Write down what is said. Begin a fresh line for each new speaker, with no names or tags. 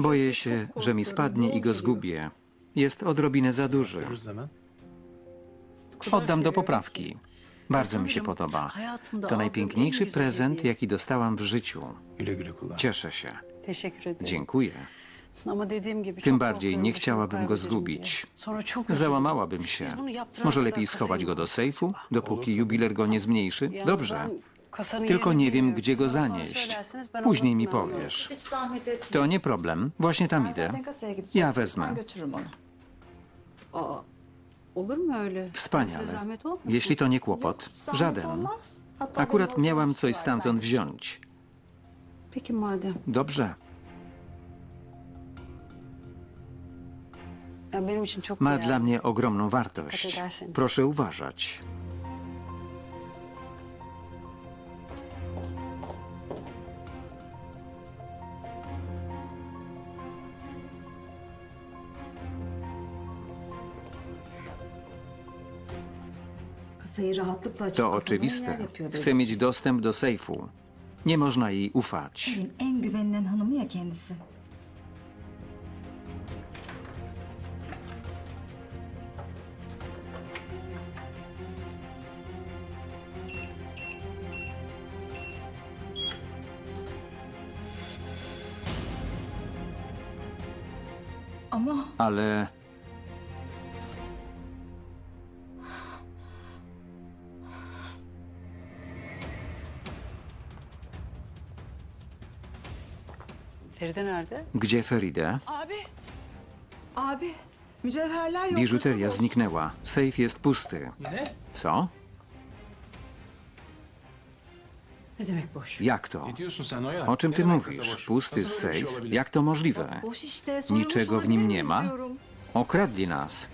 Boję się, że mi spadnie i go zgubię. Jest odrobinę za duży. Oddam do poprawki.
ki.
Bardzo mi się podoba. To najpiękniejszy prezent, jaki dostałam w życiu. Cieszę się. Dziękuję. Tym bardziej nie chciałabym go zgubić. Załamałabym się. Może lepiej schować go do sejfu, dopóki jubiler go nie zmniejszy? Dobrze. Tylko nie wiem, gdzie go zanieść. Później mi powiesz. To nie problem. Właśnie tam idę. Ja wezmę.
Olur mu öyle? Size
Wspaniale.
zahmet olmasın?
Jeśli to nie kłopot, żaden. Akurat miałam coś stamtąd wziąć.
Peki madem.
Dobrze.
Ya benim için çok
Ma
değerli.
dla mnie ogromną wartość. Proszę uważać. To oczywiste. Chcę
benim.
mieć dostęp do sejfu. Nie można jej ufać.
Evin en güvenilen hanımı ya kendisi. Ama
Ale
Feride nerede?
gdzie Feride?
Abi. Abi. Mücevherler yok.
Biżuteria zniknęła. Sejf jest pusty.
Ne?
Co?
Ne demek boş?
Jak to?
Ne diyorsun sen Oya?
O czym
Ne
ty
demek kasa
mówisz?
boş?
Pusty
Nasıl böyle bir şey
sejf?
olabilir?
Jak to możliwe?
Boş işte. soyulmuş
Niczego w nim
olabilir
nie ma?
diyorum.
Okradli nas.